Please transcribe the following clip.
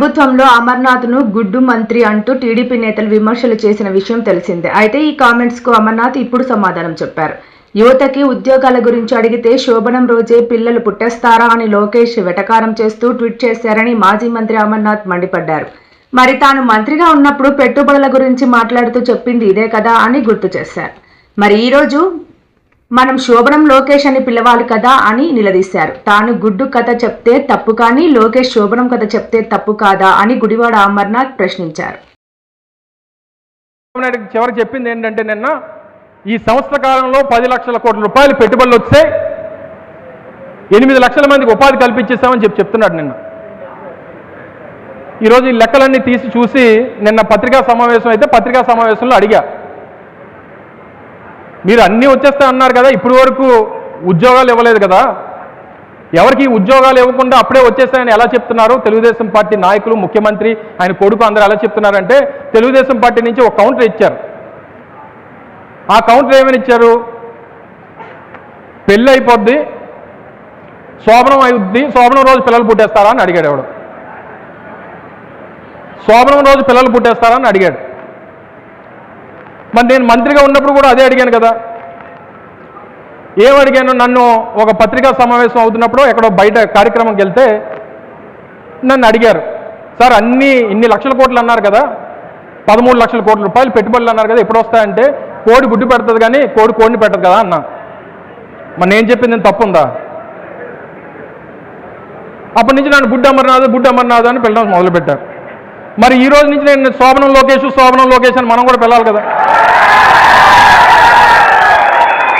ప్రభుత్వంలో అమర్నాథ్ను గుడ్డు మంత్రి అంటూ టీడీపీ నేతలు విమర్శలు చేసిన విషయం తెలిసిందే. అయితే ఈ కామెంట్స్కు అమర్నాథ్ ఇప్పుడు సమాధానం చెప్పారు. యువతకి ఉద్యోగాల గురించి అడిగితే శోభనం రోజే పిల్లలు పుట్టేస్తారా అని లోకేష్ వెటకారం చేస్తూ ట్వీట్ చేశారని మాజీ మంత్రి అమర్నాథ్ మండిపడ్డారు. మరి తాను మంత్రిగా ఉన్నప్పుడు పెట్టుబడుల గురించి మాట్లాడుతూ చెప్పింది ఇదే కదా అని గుర్తు చేశారు. మరి ఈరోజు మనం శోభనం లోకేష్ అని పిలవాలి కదా అని నిలదీశారు. తాను గుడ్డు కథ చెప్తే తప్పు కానీ లోకేష్ శోభనం కథ చెప్తే తప్పు కాదా అని గుడివాడ అమర్నాథ్ ప్రశ్నించారు. చివరి చెప్పింది ఏంటంటే నిన్న ఈ సంవత్సర కాలంలో పది లక్షల కోట్ల రూపాయలు పెట్టుబడులు వస్తే ఎనిమిది లక్షల మందికి ఉపాధి కల్పించేస్తామని చెప్పి చెప్తున్నాడు నిన్న. ఈరోజు ఈ లెక్కలన్నీ తీసి చూసి నిన్న పత్రికా సమావేశం అయితే పత్రికా సమావేశంలో అడిగా. మీరు అన్నీ వచ్చేస్తా అన్నారు కదా ఇప్పటి వరకు ఉద్యోగాలు ఇవ్వలేదు కదా. ఎవరికి ఉద్యోగాలు ఇవ్వకుండా అప్పుడే వచ్చేస్తాయని ఎలా చెప్తున్నారు? తెలుగుదేశం పార్టీ నాయకులు ముఖ్యమంత్రి ఆయన కొడుకు అందరూ ఎలా చెప్తున్నారంటే తెలుగుదేశం పార్టీ నుంచి ఒక కౌంటర్ ఇచ్చారు. ఆ కౌంటర్ ఏమని ఇచ్చారు? పెళ్ళి అయిపోద్ది శోభనం అయిద్ది శోభనం రోజు పిల్లలు పుట్టేస్తారా అని అడిగాడు ఎవడు. శోభనం రోజు పిల్లలు పుట్టేస్తారా అని అడిగాడు. మరి నేను మంత్రిగా ఉన్నప్పుడు కూడా అదే అడిగాను కదా. ఏమడిగాను నన్ను ఒక పత్రికా సమావేశం అవుతున్నప్పుడు ఎక్కడో బయట కార్యక్రమంకి వెళ్తే నన్ను అడిగారు. సార్ అన్ని ఇన్ని లక్షల కోట్లు అన్నారు కదా. పదమూడు లక్షల కోట్ల రూపాయలు పెట్టుబడులు అన్నారు కదా ఎప్పుడు వస్తాయంటే కోడి గుడ్డు పెడుతుంది కానీ కోడి కోడిని పెట్టదు కదా అన్నా. మరి నేను చెప్పింది ఏం అప్పటి నుంచి నన్ను గుడ్డు అమర్నాథ్ గుడ్డు అమర్నాథ్ అని పిల్లడం మొదలుపెట్టారు. మరి ఈ రోజు నుంచి నేను శోభనం లోకేష్ శోభనం లోకేష్ అని మనం కూడా పిల్లాలి కదా.